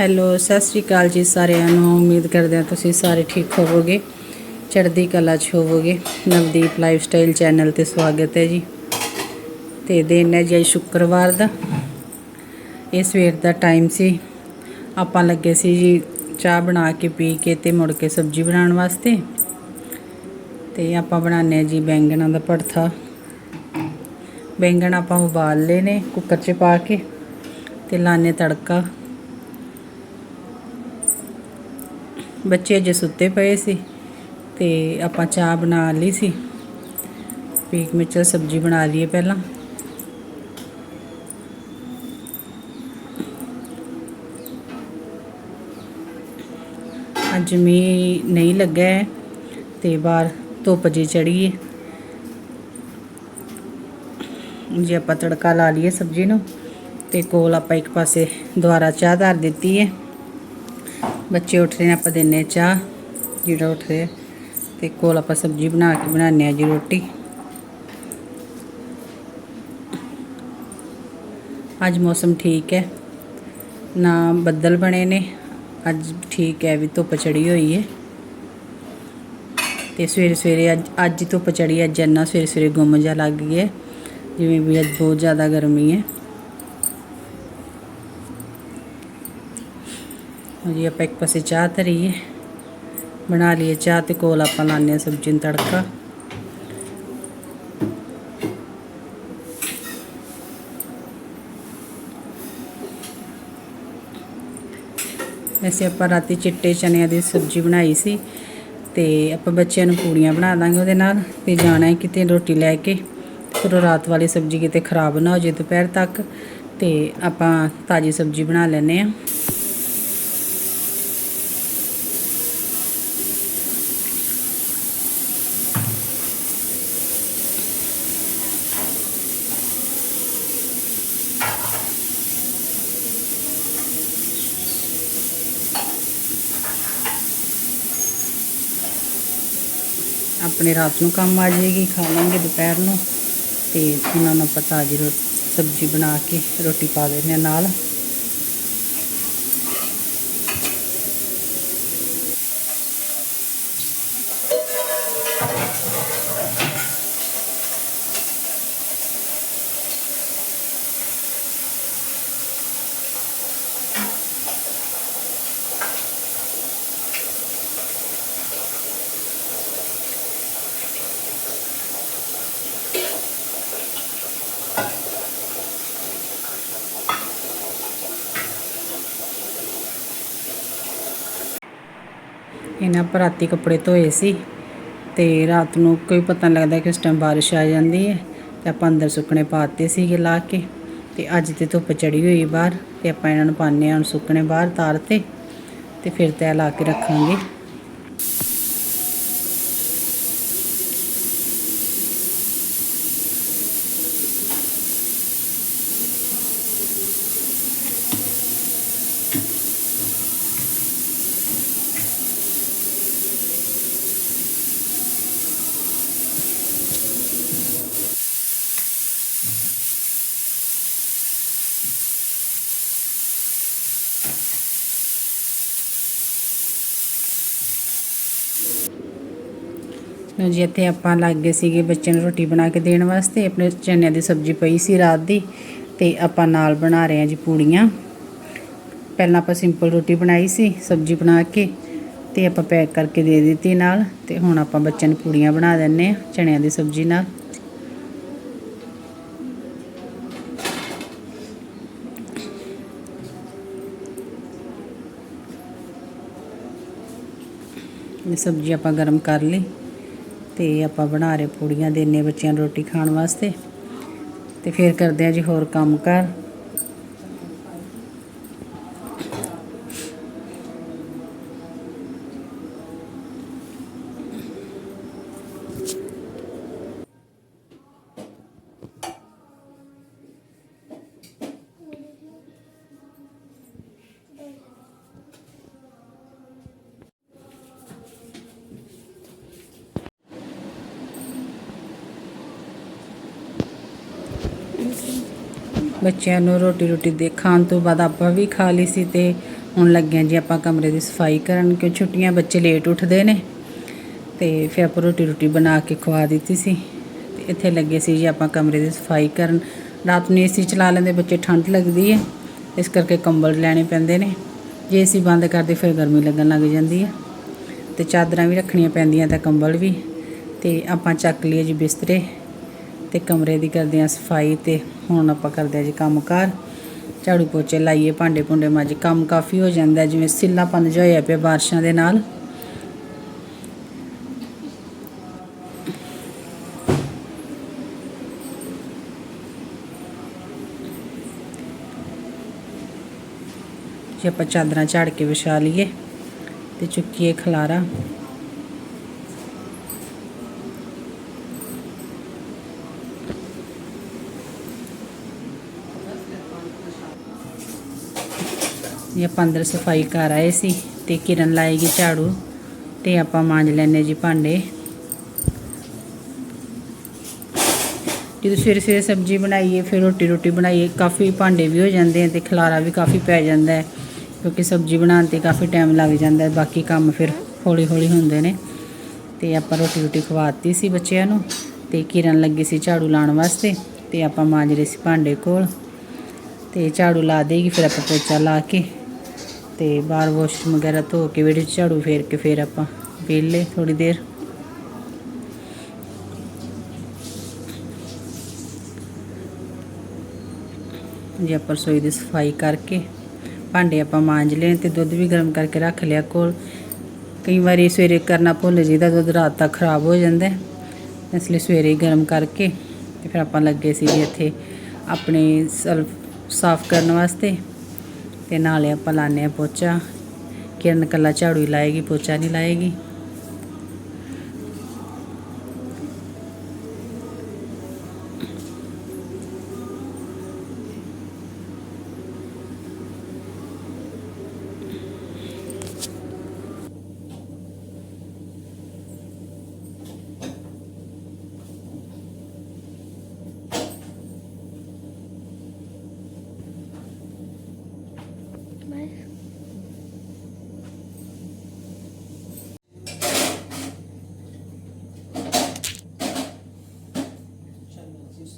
Hello, ਸਤਿ ਸ਼੍ਰੀ ਅਕਾਲ ਜੀ ਸਾਰਿਆਂ ਨੂੰ। ਉਮੀਦ ਕਰਦੇ ਹਾਂ ਤੁਸੀਂ ਸਾਰੇ ਠੀਕ ਹੋਵੋਗੇ। ਚੜ੍ਹਦੀ ਕਲਾ 'ਚ ਹੋਵੋਗੇ। ਨਵਦੀਪ ਲਾਈਫ ਸਟਾਈਲ ਚੈਨਲ ਤੇ ਸਵਾਗਤ ਹੈ ਜੀ। ਤੇ ਦਿਨ ਹੈ ਜੀ ਸ਼ੁੱਕਰਵਾਰ ਦਾ। ਇਹ ਸਵੇਰ ਦਾ ਟਾਈਮ ਸੀ। ਆਪਾਂ ਲੱਗੇ ਸੀ ਜੀ ਚਾਹ ਬਣਾ ਕੇ ਪੀ ਕੇ ਤੇ ਮੁੜ ਕੇ ਸਬਜ਼ੀ ਬਣਾਉਣ ਵਾਸਤੇ। ਤੇ ਆਪਾਂ ਬਣਾਉਂਦੇ ਹਾਂ ਜੀ ਬੈਂਗਣਾਂ ਦਾ ਭੜਥਾ ਬੈਂਗਣ ਆਪਾਂ ਉਬਾਲ ਲਏ ਨੇ, ਕੁੱਕਰ 'ਚ ਪਾ ਕੇ ਤੇ ਲਾਣੇ ਤੜਕਾ। ਬੱਚੇ ਅਜੇ ਸੁੱਤੇ ਪਏ ਸੀ ਤੇ ਆਪਾਂ ਚਾਹ ਬਣਾ ਲਈ ਸੀ। ਪੀਕ ਮਿਰਚ ਸਬਜ਼ੀ ਬਣਾ ਲਈਏ ਪਹਿਲਾਂ। ਅੱਜ ਮੀਂਹ ਨਹੀਂ ਲੱਗਾ ਹੈ ਤੇ ਬਾਹਰ ਧੁੱਪ ਜੀ ਚੜੀ ਹੈ ਜੇ ਆਪਾਂ ਤੜਕਾ ਲਾ ਲਈਏ ਸਬਜ਼ੀ ਨੂੰ ਤੇ ਕੋਲ ਆਪਾਂ ਇੱਕ ਪਾਸੇ ਦੁਬਾਰਾ ਚਾਹ ਧਰ ਦਿੱਤੀ ਹੈ ਬੱਚੇ ਉੱਠ ਰਹੇ ਨੇ ਆਪਾਂ ਦਿੰਨੇ ਚਾਹ ਜਿਹੜਾ ਉੱਠ ਰਿਹਾ। ਤੇ ਕੋਲ ਆਪਾਂ ਸਬਜ਼ੀ ਬਣਾ ਕੇ ਬਣਾਉਂਦੇ ਆ ਜੀ ਰੋਟੀ। ਅੱਜ ਮੌਸਮ ਠੀਕ ਹੈ। ਨਾ ਬੱਦਲ ਬਣੇ ਨੇ ਅੱਜ ਠੀਕ ਹੈ ਵੀ ਧੁੱਪ ਚੜੀ ਹੋਈ ਹੈ। ਤੇ ਸਵੇਰੇ ਸਵੇਰੇ ਅੱਜ ਅੱਜ ਧੁੱਪ ਚੜੀ ਅੱਜ ਇੰਨਾ ਸਵੇਰੇ ਸਵੇਰੇ ਗੁੰਮ ਜਾ ਲੱਗ ਗਈ ਹੈ, ਜਿਵੇਂ ਵੀ ਅੱਜ ਬਹੁਤ ਜ਼ਿਆਦਾ ਗਰਮੀ ਹੈ। ਜੀ, ਆਪਾਂ ਇੱਕ ਪਾਸੇ ਚਾਹ ਧਰੀਏ, ਬਣਾ ਲਈਏ ਚਾਹ ਤੇ ਕੋਲ ਆਪਾਂ ਲਾਉਂਦੇ ਹਾਂ ਸਬਜ਼ੀ ਨੂੰ ਤੜਕਾ। ਵੈਸੇ ਆਪਾਂ ਰਾਤੀ ਚਿੱਟੇ ਚਨਿਆਂ ਦੀ ਸਬਜ਼ੀ ਬਣਾਈ ਸੀ ਤੇ ਆਪਾਂ ਬੱਚਿਆਂ ਨੂੰ ਪੂੜੀਆਂ ਬਣਾ ਦਾਂਗੇ ਉਹਦੇ ਨਾਲ ਤੇ ਜਾਣਾ ਹੈ ਕਿਤੇ ਰੋਟੀ ਲੈ ਕੇ। ਫਿਰ ਉਹ ਰਾਤ ਵਾਲੀ ਸਬਜ਼ੀ ਕਿਤੇ ਖਰਾਬ ਨਾ ਹੋ ਜੇ ਦੁਪਹਿਰ ਤੱਕ ਤੇ ਆਪਾਂ ਤਾਜੀ ਸਬਜ਼ੀ ਬਣਾ ਲੈਨੇ ਆ ਆਪਣੇ ਰਾਤ ਨੂੰ ਕੰਮ ਆ ਜਾਏਗੀ, ਖਾ ਲਾਂਗੇ ਦੁਪਹਿਰ ਨੂੰ ਤੇ ਉਹਨਾਂ ਨੂੰ ਆਪਾਂ ਤਾਜ਼ੀ ਰੋ, ਸਬਜ਼ੀ ਬਣਾ ਕੇ ਰੋਟੀ ਪਾ ਦਿੰਦੇ ਹਾਂ ਨਾਲ। ਇਹਨਾਂ ਪਰ ਰਾਤੀ ਕੱਪੜੇ ਧੋਏ ਸੀ ਤੇ ਰਾਤ ਨੂੰ ਕੋਈ ਪਤਾ ਨਹੀਂ ਲੱਗਦਾ ਕਿ ਉਸ ਟਾਈਮ ਬਾਰਿਸ਼ ਆ ਜਾਂਦੀ ਹੈ ਤੇ ਆਪਾਂ ਅੰਦਰ ਸੁੱਕਣੇ ਪਾਤੇ ਸੀਗੇ ਲਾ ਕੇ ਤੇ ਅੱਜ ਤੇ ਧੁੱਪ ਚੜੀ ਹੋਈ ਬਾਹਰ ਤੇ ਆਪਾਂ ਇਹਨਾਂ ਨੂੰ ਪਾਣੇ ਆ ਸੁੱਕਣੇ ਬਾਹਰ ਤਾਰ ਤੇ ਤੇ ਫਿਰ ਤੈ ਲਾ ਕੇ ਰੱਖਾਂਗੇ। ਲਓ ਜੀ, ਇੱਥੇ ਆਪਾਂ ਲੱਗ ਗਏ ਸੀਗੇ ਬੱਚਿਆਂ ਨੂੰ ਰੋਟੀ ਬਣਾ ਕੇ ਦੇਣ ਵਾਸਤੇ। ਆਪਣੇ ਚਨਿਆਂ ਦੀ ਸਬਜ਼ੀ ਪਈ ਸੀ ਰਾਤ ਦੀ ਤੇ ਆਪਾਂ ਨਾਲ ਬਣਾ ਰਹੇ ਹਾਂ ਜੀ ਪੂੜੀਆਂ। ਪਹਿਲਾਂ ਆਪਾਂ ਸਿੰਪਲ ਰੋਟੀ ਬਣਾਈ ਸੀ, ਸਬਜ਼ੀ ਬਣਾ ਕੇ ਤੇ ਆਪਾਂ ਪੈਕ ਕਰਕੇ ਦੇ ਦਿੱਤੀ ਨਾਲ ਤੇ ਹੁਣ ਆਪਾਂ ਬੱਚਿਆਂ ਨੂੰ ਪੂੜੀਆਂ ਬਣਾ ਦਿੰਨੇ ਆ ਚਨਿਆਂ ਦੀ ਸਬਜ਼ੀ ਨਾਲ। ਇਹ ਸਬਜ਼ੀ ਆਪਾਂ ਗਰਮ ਕਰ ਲਈ। ਤੇ ਆਪਾਂ ਬਣਾ ਰਹੇ ਪੂੜੀਆਂ ਦੇਨੇ ਬੱਚਿਆਂ ਨੂੰ ਰੋਟੀ ਖਾਣ ਵਾਸਤੇ। ਤੇ ਫਿਰ ਕਰਦੇ ਆ ਜੀ ਹੋਰ ਕੰਮ ਕਰ। ਬੱਚਿਆਂ ਨੂੰ ਰੋਟੀ ਰੋਟੀ ਦੇ ਖਾਣ ਤੋਂ ਬਾਅਦ ਆਪਾਂ ਵੀ ਖਾ ਲਈ ਸੀ ਤੇ ਹੁਣ ਲੱਗਿਆ ਜੀ ਆਪਾਂ ਕਮਰੇ ਦੀ ਸਫ਼ਾਈ ਕਰਨ ਕਿਉਂ ਛੁੱਟੀਆਂ ਬੱਚੇ ਲੇਟ ਉੱਠਦੇ ਨੇ। ਤੇ ਫਿਰ ਆਪਾਂ ਰੋਟੀ ਰੋਟੀ ਬਣਾ ਕੇ ਖਵਾ ਦਿੱਤੀ ਸੀ। ਤੇ ਇੱਥੇ ਲੱਗੇ ਸੀ ਜੀ ਆਪਾਂ ਕਮਰੇ ਦੀ ਸਫ਼ਾਈ ਕਰਨ। ਰਾਤ ਨੂੰ ਏਸੀ ਚਲਾ ਲੈਂਦੇ, ਬੱਚੇ ਠੰਡ ਲੱਗਦੀ ਹੈ ਇਸ ਕਰਕੇ ਕੰਬਲ ਲੈਣੇ ਪੈਂਦੇ ਨੇ। ਜੇ ਏਸੀ ਬੰਦ ਕਰਦੇ ਫਿਰ ਗਰਮੀ ਲੱਗਣ ਲੱਗ ਜਾਂਦੀ ਹੈ ਤੇ ਚਾਦਰਾਂ ਵੀ ਰੱਖਣੀਆਂ ਪੈਂਦੀਆਂ ਤਾਂ ਕੰਬਲ ਵੀ। ਤੇ ਆਪਾਂ ਚੱਕ ਲਈਏ ਜੀ ਬਿਸਤਰੇ। ਤੇ ਕਮਰੇ ਦੀ ਕਰਦੇ ਹਾਂ ਸਫ਼ਾਈ ਤੇ ਹੁਣ ਆਪਾਂ ਕਰਦੇ ਹਾਂ ਜੀ ਕੰਮਕਾਰ। ਝਾੜੂ ਪੋਚੇ ਲਾਈਏ ਭਾਂਡੇ ਭੁੰਡੇ ਮਾਜੀ ਕੰਮ ਕਾਫੀ ਹੋ ਜਾਂਦਾ ਹੈ, ਜਿਵੇਂ ਸਿੱਲਾਪਨ ਜਿਹਾ ਹੋਇਆ ਪਿਆ ਬਾਰਿਸ਼ਾਂ ਦੇ ਨਾਲ। ਜੇ ਆਪਾਂ ਚਾਦਰਾਂ ਝਾੜ ਕੇ ਵਿਛਾ ਲਈਏ ਤੇ ਚੁੱਕੀਏ ਖਲਾਰਾ। ਇਹ ਆਪਾਂ ਅੰਦਰ ਸਫ਼ਾਈ ਕਰ ਆਏ ਸੀ ਤੇ ਕਿਰਨ ਲਾਏਗੀ ਝਾੜੂ ਤੇ ਆਪਾਂ ਮਾਂਜ ਲੈਨੇ ਜੀ ਭਾਂਡੇ। ਜਦੋਂ ਸਵੇਰੇ ਸਵੇਰੇ ਸਬਜ਼ੀ ਬਣਾਈਏ, ਫਿਰ ਰੋਟੀ ਰੋਟੀ ਬਣਾਈਏ, ਕਾਫੀ ਭਾਂਡੇ ਵੀ ਹੋ ਜਾਂਦੇ ਆ ਤੇ ਖਲਾਰਾ ਵੀ ਕਾਫੀ ਪੈ ਜਾਂਦਾ ਹੈ ਕਿਉਂਕਿ ਸਬਜ਼ੀ ਬਣਾਉਣ ਤੇ ਕਾਫੀ ਟਾਈਮ ਲੱਗ ਜਾਂਦਾ ਹੈ, ਬਾਕੀ ਕੰਮ ਫਿਰ ਹੌਲੀ ਹੌਲੀ ਹੁੰਦੇ ਨੇ। ਤੇ ਆਪਾਂ ਰੋਟੀ ਰੋਟੀ ਖਵਾਤੀ ਸੀ ਬੱਚਿਆਂ ਨੂੰ ਤੇ ਕਿਰਨ ਲੱਗੀ ਸੀ ਝਾੜੂ ਲਾਉਣ ਵਾਸਤੇ ਤੇ ਆਪਾਂ ਮਾਂਜ ਰਹੇ ਸੀ ਭਾਂਡੇ ਕੋਲ। ਤੇ ਝਾੜੂ ਲਾ ਦੇਗੀ, ਫਿਰ ਆਪਾਂ ਪੋਚਾ ਲਾ ਕੇ ਤੇ ਬਾਹਰ ਵਾਸ਼ਰੂਮ ਵਗੈਰਾ ਧੋ ਕੇ ਵਿਹੜੇ 'ਚ ਝਾੜੂ ਫੇਰ ਕੇ ਫਿਰ ਆਪਾਂ ਵਿਹਲੇ ਥੋੜੀ ਦੇਰ। ਜੇ ਆਪਾਂ ਰਸੋਈ ਦੀ ਸਫ਼ਾਈ ਕਰਕੇ ਭਾਂਡੇ ਆਪਾਂ ਮਾਂਜ ਲਏ ਤੇ ਦੁੱਧ ਵੀ ਗਰਮ ਕਰਕੇ ਰੱਖ ਲਿਆ ਕੋਲ। ਕਈ ਵਾਰੀ ਸਵੇਰੇ ਕਰਨਾ ਭੁੱਲ ਜੀਦਾ ਦੁੱਧ ਰਾਤ ਤੱਕ ਖਰਾਬ ਹੋ ਜਾਂਦਾ ਇਸ ਲਈ ਸਵੇਰੇ ਹੀ ਗਰਮ ਕਰਕੇ ਤੇ ਫਿਰ ਆਪਾਂ ਲੱਗੇ ਸੀ ਇੱਥੇ ਆਪਣੇ ਸਲਫ ਸਾਫ਼ ਕਰਨ ਵਾਸਤੇ। ਤੇ ਨਾਲੇ ਆਪਾਂ ਲਾਣੇ ਆ ਪੋਚਾ। ਕਿਰਨ ਕੱਲਾ ਝਾੜੂ ਹੀ ਲਾਏਗੀ ਪੋਚਾ ਨਹੀਂ ਲਾਏਗੀ।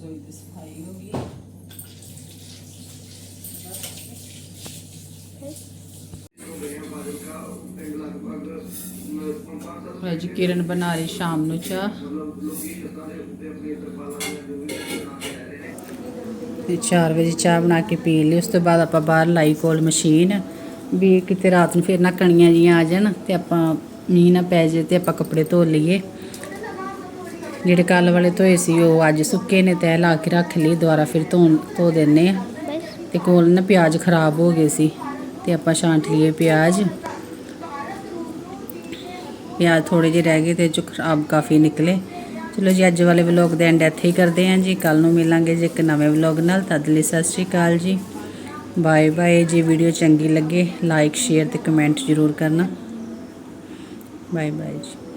ਰਸੋਈ ਦੀ ਸਫ਼ਾਈ ਹੋ ਗਈ। ਅੱਜ ਕਿਰਨ ਬਣਾ ਰਹੀ ਸ਼ਾਮ ਨੂੰ ਚਾਹ। ਤੇ 4 ਵਜੇ ਚਾਹ ਬਣਾ ਕੇ ਪੀ ਲਈ, ਉਸ ਤੋਂ ਬਾਅਦ ਆਪਾਂ ਬਾਹਰ ਲਾਈ ਕੋਲ ਮਸ਼ੀਨ, ਵੀ ਕਿਤੇ ਰਾਤ ਨੂੰ ਫਿਰ ਨਾ ਕਣੀਆਂ ਜੀਆਂ ਆ ਜਾਣ ਤੇ ਆਪਾਂ ਮੀਂਹ ਨਾ ਪੈ ਜੇ ਤੇ ਆਪਾਂ ਕੱਪੜੇ ਧੋ ਲਈਏ। ਜਿਹੜੇ ਕੱਲ ਵਾਲੇ ਧੋਏ ਸੀ, ਉਹ ਅੱਜ ਸੁੱਕੇ ਨੇ ਤੈ ਲਾ ਕੇ ਰੱਖ ਲਈ, ਦੁਬਾਰਾ ਫਿਰ ਧੋਣ, ਧੋ ਦਿੰਨੇ ਆ। ਤੇ ਕੋਲ ਨਾ ਪਿਆਜ਼ ਖਰਾਬ ਹੋ ਗਏ ਸੀ, ਤੇ ਆਪਾਂ ਛਾਂਟ ਲਈਏ ਪਿਆਜ਼। ਪਿਆਜ਼ ਥੋੜੇ ਜਿਹੇ ਰਹਿ ਗਏ ਤੇ ਚ ਖਰਾਬ ਕਾਫੀ ਨਿਕਲੇ। ਚਲੋ ਜੀ, ਅੱਜ ਵਾਲੇ ਵਲੌਗ ਦੇ ਐਂਡ ਇੱਥੇ ਹੀ ਕਰਦੇ ਹਾਂ ਜੀ। ਕੱਲ ਨੂੰ ਮਿਲਾਂਗੇ ਜੀ ਇੱਕ ਨਵੇਂ ਵਲੌਗ ਨਾਲ। ਤਦ ਲਈ ਸਤਿ ਸ਼੍ਰੀ ਅਕਾਲ ਜੀ। Bye bye. ਜੇ ਵੀਡੀਓ ਚੰਗੀ ਲੱਗੇ ਲਾਈਕ ਸ਼ੇਅਰ ਤੇ ਕਮੈਂਟ ਜ਼ਰੂਰ ਕਰਨਾ। ਬਾਏ ਬਾਏ ਜੀ।